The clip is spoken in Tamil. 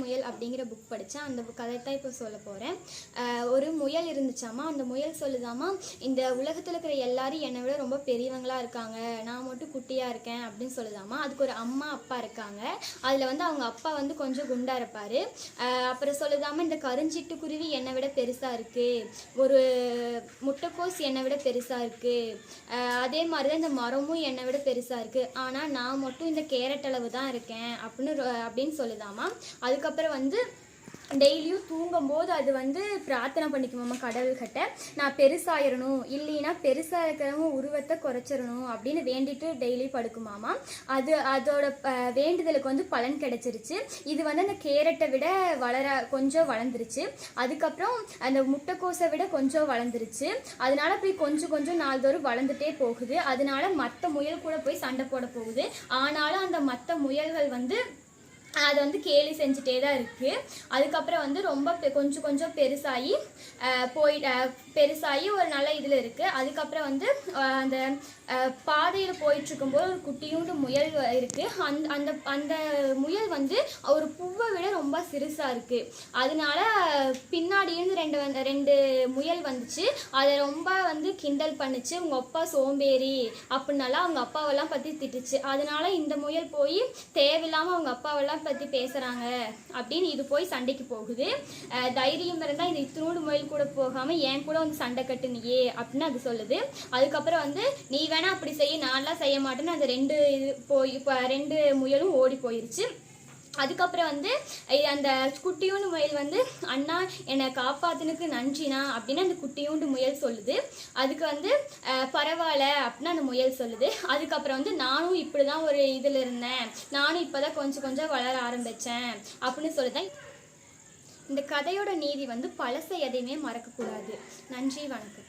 முயல் அப்படிங்கிற புக் படித்தேன் அந்த கதை தான் இப்போ சொல்ல போகிறேன் ஒரு முயல் இருந்துச்சாமா? அந்த முயல் சொல்லுதாமா இந்த உலகத்தில் இருக்கிற எல்லாரும் என்னை விட ரொம்ப பெரியவங்களா இருக்காங்க. நான் மட்டும் குட்டியாக இருக்கேன் அப்படின்னு சொல்லுதாமா? அதுக்கு ஒரு அம்மா அப்பா இருக்காங்க. அதில் வந்து அவங்க அப்பா வந்து கொஞ்சம் குண்டாக இருப்பார். அப்புறம் சொல்லுதாமா இந்த கருஞ்சிட்டுக்குருவி என்னை விட பெருசாக இருக்குது ஒரு முட்டைக்கோஸ் என்னை விட பெருசாக இருக்குது அதே மாதிரி தான் இந்த மரமும் என்னை விட பெருசாக இருக்குது ஆனால் நான் மட்டும் இந்த கேரட் அளவு தான் இருக்கேன் அப்படின்னு அப்படின்னு சொல்லுதாமா? அதுக்கப்புறம் வந்து டெய்லியும் தூங்கும்போது அது வந்து பிரார்த்தனை பண்ணிக்குமாம்மா கடவுள்கிட்ட நான் பெருசாயிரணும் இல்லைன்னா பெருசாக இருக்கிறவங்க உருவத்தை குறைச்சிடணும் அப்படின்னு வேண்டிட்டு டெய்லி படுக்குமாமா அது அதோட வேண்டுதலுக்கு வந்து பலன் கிடைச்சிருச்சு. இது வந்து அந்த கேரட்டை விட வளர கொஞ்சம் வளர்ந்துருச்சு. அதுக்கப்புறம் அந்த முட்டைக்கோஸை விட கொஞ்சம் வளர்ந்துருச்சு. அதனால போய் கொஞ்சம் கொஞ்சம் நாள்தோறும் வளர்ந்துட்டே போகுது. அதனால மற்ற முயல் கூட போய் சண்டை போட போகுது. ஆனாலும் அந்த மற்ற முயல்கள் வந்து அது வந்து கேலி செஞ்சுட்டே தான் இருக்குது அதுக்கப்புறம் வந்து ரொம்ப பெ- கொஞ்சம் கொஞ்சம் பெருசாகி போய் பெருசாகி ஒரு நல்ல இதில் இருக்குது அதுக்கப்புறம் வந்து அந்த பாதையில் போயிட்டுருக்கும்போது ஒரு குட்டியூண்டு முயல் இருக்குது அந்த அந்த அந்த முயல் வந்து ஒரு பூவை விட ரொம்ப சிறுசாக இருக்குது அதனால பின்னாடி இருந்து ரெண்டு வந்து ரெண்டு முயல் வந்துச்சு. அதை ரொம்ப வந்து கிண்டல் பண்ணுச்சு. உங்கள் அப்பா சோம்பேறி அப்படின்னால அவங்க அப்பாவெல்லாம் பற்றி திட்டுச்சு. அதனால இந்த முயல் போய் தேவையில்லாமல் அவங்க அப்பாவெல்லாம் பற்றி பேசுகிறாங்க அப்படின்னு இது போய் சண்டைக்கு போகுது. தைரியம் இருந்தால் இது இத்தினோடு முயல் கூட போகாமல் என் கூட வந்து சண்டை கட்டுனியே அப்படின்னு அது சொல்லுது. அதுக்கப்புறம் வந்து நீ வேணா அப்படி செய்ய நான்லாம் செய்ய மாட்டேன்னு அந்த ரெண்டு இது போய் இப்போ ரெண்டு முயலும் ஓடி போயிருச்சு. அதுக்கப்புறம் வந்து அந்த குட்டியூண்டு முயல் வந்து அண்ணா என்னை காப்பாத்தினுக்கு நன்றினா அப்படின்னு அந்த குட்டியூண்டு முயல் சொல்லுது. அதுக்கு வந்து பரவாயில்ல அப்படின்னு அந்த முயல் சொல்லுது. அதுக்கப்புறம் வந்து நானும் இப்படி தான் ஒரு இதில் இருந்தேன். நானும் இப்போ தான் கொஞ்சம் கொஞ்சம் வளர ஆரம்பித்தேன் அப்படின்னு சொல்லுதேன் இந்த கதையோட நீதி வந்து பழசை எதையுமே மறக்கக்கூடாது. நன்றி வணக்கம்.